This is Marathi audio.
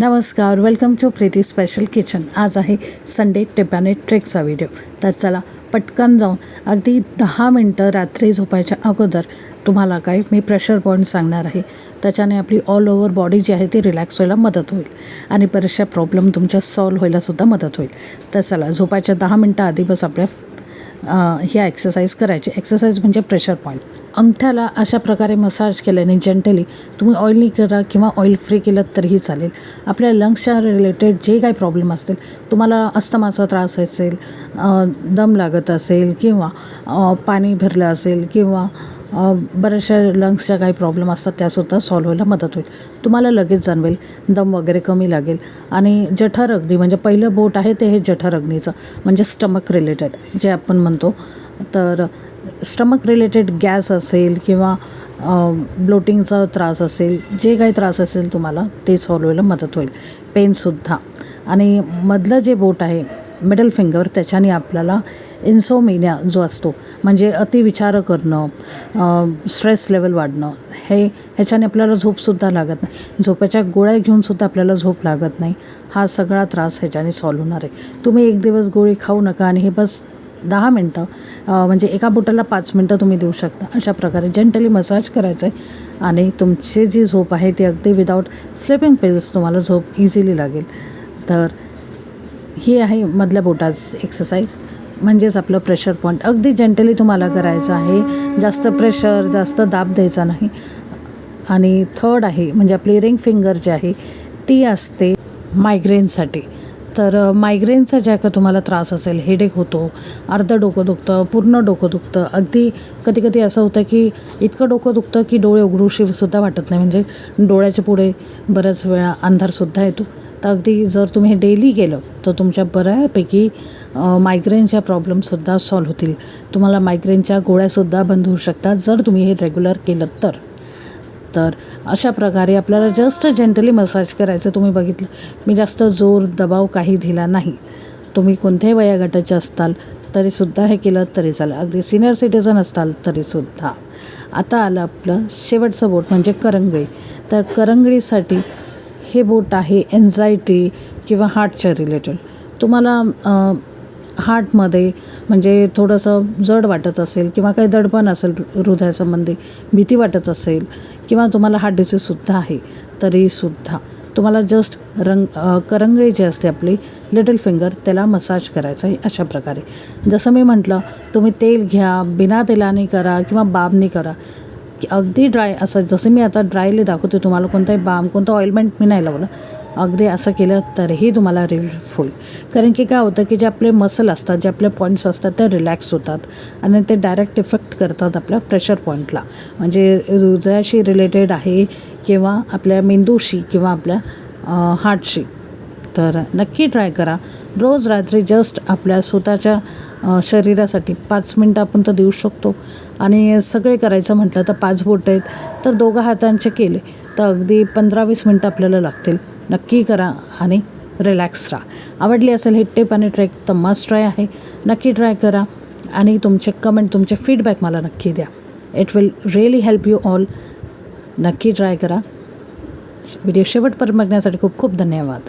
नमस्कार welcome to Preeti special kitchen आज आहे संडे टिप आणि व्हिडिओ तर चला पटकन जाऊन अगदी दहा मिनटं रात्री झोपायच्या अगोदर तुम्हाला काय मी प्रेशर पॉईंट सांगणार आहे. त्याच्याने आपली ऑल ओव्हर बॉडी जी आहे ती रिलॅक्स व्हायला मदत होईल आणि बरेचशा प्रॉब्लेम तुमच्या सॉल्व्ह व्हायलासुद्धा मदत होईल. तर चला झोपायच्या दहा मिनटं आधी बस आपल्या ह्या एक्सरसाइज करायची. एक्सरसाइज म्हणजे प्रेशर पॉईंट अंगठ्याला अशा प्रकारे मसाज केल्याने जेंटली तुम्ही ऑइली करा किंवा ऑइल फ्री केलं तरीही चालेल. आपल्या लंग्सच्या रिलेटेड जे काही प्रॉब्लेम असतील तुम्हाला अस्तमाचा त्रास असेल दम लागत असेल किंवा पाणी भरलं असेल किंवा बऱ्याचशा लंग्सच्या काही प्रॉब्लेम असतात त्यासुद्धा सॉल्व्ह व्हायला मदत होईल. तुम्हाला लगेच जाणवेल दम वगैरे कमी लागेल. आणि जठर अग्नी म्हणजे पहिलं बोट आहे ते हे जठर अग्नीचं म्हणजे स्टमक रिलेटेड जे आपण म्हणतो. तर स्टमक रिलेटेड गॅस असेल किंवा ब्लोटिंगचा त्रास असेल जे काही त्रास असेल तुम्हाला ते सॉल्व्ह व्हायला मदत होईल. पेनसुद्धा आणि मधलं जे बोट आहे मिडल फिंगर त्याच्याने आपल्याला इन्सोमिनिया जो असतो म्हणजे अतिविचार करणं स्ट्रेस लेवल वाढणं हे ह्याच्याने आपल्याला झोपसुद्धा लागत नाही. झोपाच्या गोळ्या घेऊनसुद्धा आपल्याला झोप लागत नाही. हा सगळा त्रास ह्याच्याने सॉल्व होणार आहे. तुम्ही एक दिवस गोळी खाऊ नका आणि हे बस दहा मिनटं म्हणजे एका बोटाला पाच मिनटं तुम्ही देऊ शकता. अशा प्रकारे जेंटली मसाज करायचं आहे आणि तुमची जी झोप आहे ती अगदी विदाऊट स्लिपिंग पिल्स तुम्हाला झोप इझिली लागेल. तर ही आहे मधल्या बोटाच एक्सरसाइज म्हणजेच आपलं प्रेशर पॉईंट अगदी जेंटली तुम्हाला करायचं आहे. जास्त प्रेशर जास्त दाब द्यायचा नाही. आणि थर्ड आहे म्हणजे आपली रिंग फिंगर जी आहे ती असते मायग्रेनसाठी तर मायग्रेनचा ज्या का तुम्हाला त्रास असेल हेडेक होतो अर्धं डोकं दुखतं पूर्ण डोकं दुखतं. अगदी कधी कधी असं होतं की इतकं डोकं दुखतं की डोळे उघडूशी सुद्धा वाटत नाही. म्हणजे डोळ्याच्या पुढे बऱ्याच वेळा अंधारसुद्धा येतो. तर अगदी जर तुम्ही हे डेली केलं तर तुमच्या बऱ्यापैकी मायग्रेनच्या प्रॉब्लेमसुद्धा सॉल्व्ह होतील. तुम्हाला मायग्रेनच्या गोळ्यासुद्धा बंद होऊ शकतात. जर तुम्ही हे रेग्युलर केलं तर. तर अशा प्रकारे आपल्याला जस्ट जेंटली मसाज करायचं. तुम्ही बघितलं मी जास्त जोर दबाव काही दिला नाही. तुम्ही कोणत्याही वयागटाचे असताल तरीसुद्धा हे केलं तरी चालेल. अगदी सिनियर सिटीजन असताल तरीसुद्धा. आता आलं आपलं शेवटचं बोट म्हणजे करंगळी. तर करंगळीसाठी हे बोट आहे एन्झायटी किंवा हार्टच्या रिलेटेड तुम्हाला हार्टमध्ये म्हणजे थोडंसं जड वाटत असेल किंवा काही दडपण असेल हृदयासंबंधी भीती वाटत असेल किंवा तुम्हाला हार्ट डिसीजसुद्धा आहे तरीसुद्धा तुम्हाला जस्ट रंग करंगळी जी असते आपली लिटल फिंगर त्याला मसाज करायचा आहे अशा प्रकारे. जसं मी म्हटलं तुम्ही तेल घ्या बिना तेलाने करा किंवा बाबने करा की अगदी ड्राय असं जसं मी आता ड्रायली दाखवते तुम्हाला कोणताही बाम कोणतं ऑइलमेंट मी नाही लावलं. अगदी असं केलं तरीही तुम्हाला रिलीफ होईल. कारण की काय होतं की जे आपले मसल असतात जे आपले पॉईंट्स असतात ते रिलॅक्स होतात. आणि ते डायरेक्ट इफेक्ट करतात आपल्या प्रेशर पॉईंटला म्हणजे हृदयाशी रिलेटेड आहे किंवा आपल्या मेंदूशी किंवा आपल्या हार्टशी तर नक्की ट्राय करा. रोज रात्री जस्ट आपल्या स्वतःच्या शरीरासाठी पाच मिनटं आपण तर देऊ शकतो. आणि सगळे करायचं म्हटलं तर पाच बोट आहेत. तर दोघं हातांचे केले तर अगदी पंधरा वीस मिनटं आपल्याला लागतील. नक्की करा आणि रिलॅक्स राहा. आवडली असेल हे टिप आणि ट्रॅक तर मस्ट ट्राय आहे. नक्की ट्राय करा आणि तुमचे कमेंट तुमचे फीडबॅक मला नक्की द्या. It will really help you all नक्की ट्राय करा. व्हिडिओ शेवटपर्यंत बघण्यासाठी खूप खूप धन्यवाद.